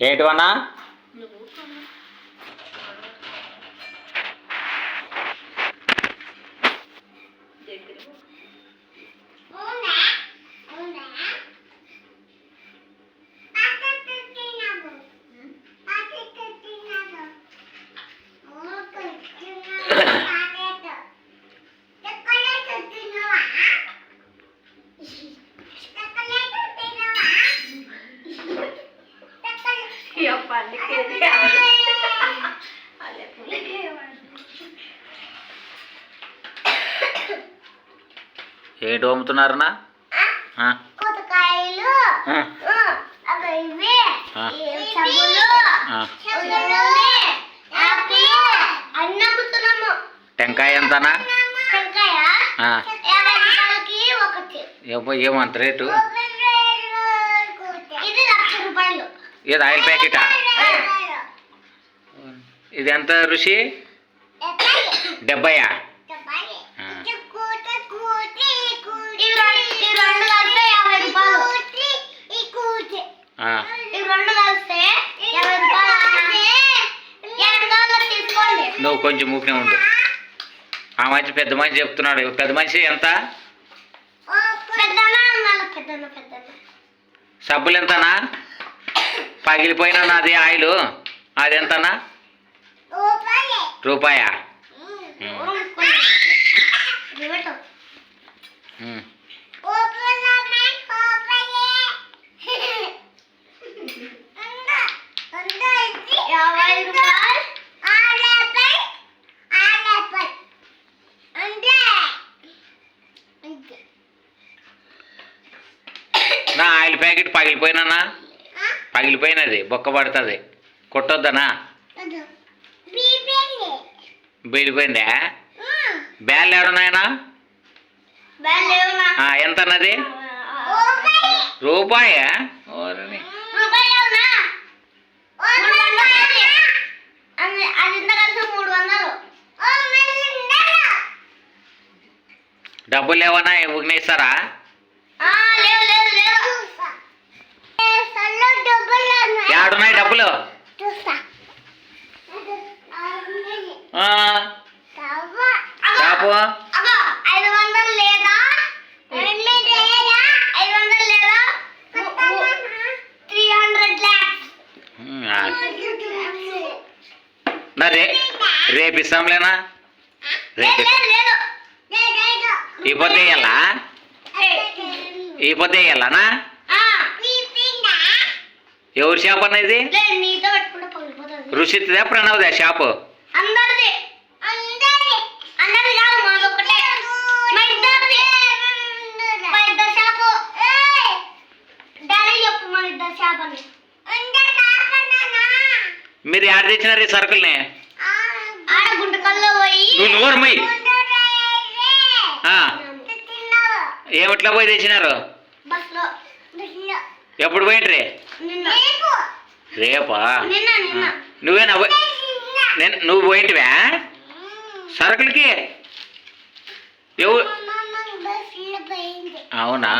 ఏంటివన్నా ఏంటి అమ్ముతున్నారన్నా ఆ, కొత్తకాయలు ఆ, అవి ఇవి ఆ. సబ్బులు ఆ. ఉల్లిగడ్డలు, యాపిల్. అన్నీ అమ్ముతున్నాము. టెంకాయ ఎంతనా? ఏమంత రేటు? ఇది ఆయిల్ ప్యాకెటా? ఇది ఎంత రుచి డెబ్బయా? నువ్వు కొంచెం మూకినే ఉండు. ఆ మనిషి పెద్ద మనిషి చెప్తున్నాడు. పెద్ద మనిషి ఎంత? సబ్బులు ఎంతనా? పగిలిపోయిన నాది ఆయిల్. అది ఎంతనా రూపాయా. నా ఆయిల్ ప్యాకెట్ పగిలిపోయినానా? పగిలిపోయినది బొక్క పడుతుంది. కొట్టొద్దనా? బీలిపోయిందా? బ్యాల్ ఏడున్నాయనా ఆ, ఎంత అన్నది రూపాయా? డబ్బులు ఏమన్నా ఊగిన రే రేపు ఇస్తాంలేనా రేపు ఈ పొద్దు వేయాలా ఈ పొద్దు వేయాలనా ఆ, ఎవరి షాప్ అనేది లేదు, నీతో పెట్టుకుంటే పగిలిపోతుంది రుషిత్దా ప్రణవ్దా షాపు? అందరిది అందరిది అందరిది కాదు మాదొక్కటే మా ఇద్దరిది మా ఇద్దరు షాపు డాడీ చెప్పు మా ఇద్దరు షాప్ అని మీరు ఆడ తెచ్చినారు ఈ సరుకుల్ని? నువ్వు నోరుమై ఏమిట్లా పోయి తెచ్చినారు? ఎప్పుడు పోయింట్రీ రేపా. నువ్వేనా నేను నువ్వు పోయింటివా? సరుకులకి? ఎవు అవునా.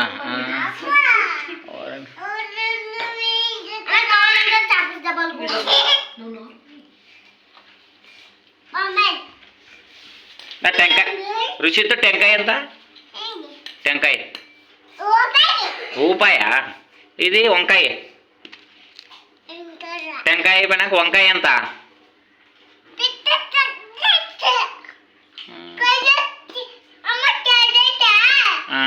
నా టెంకాయ. రుచితో టెంకాయ ఎంత? టెంకాయ. రూపాయా ఇది వంకాయ. టెంకాయ అయిపోయినాక వంకాయ ఎంత? ఆ,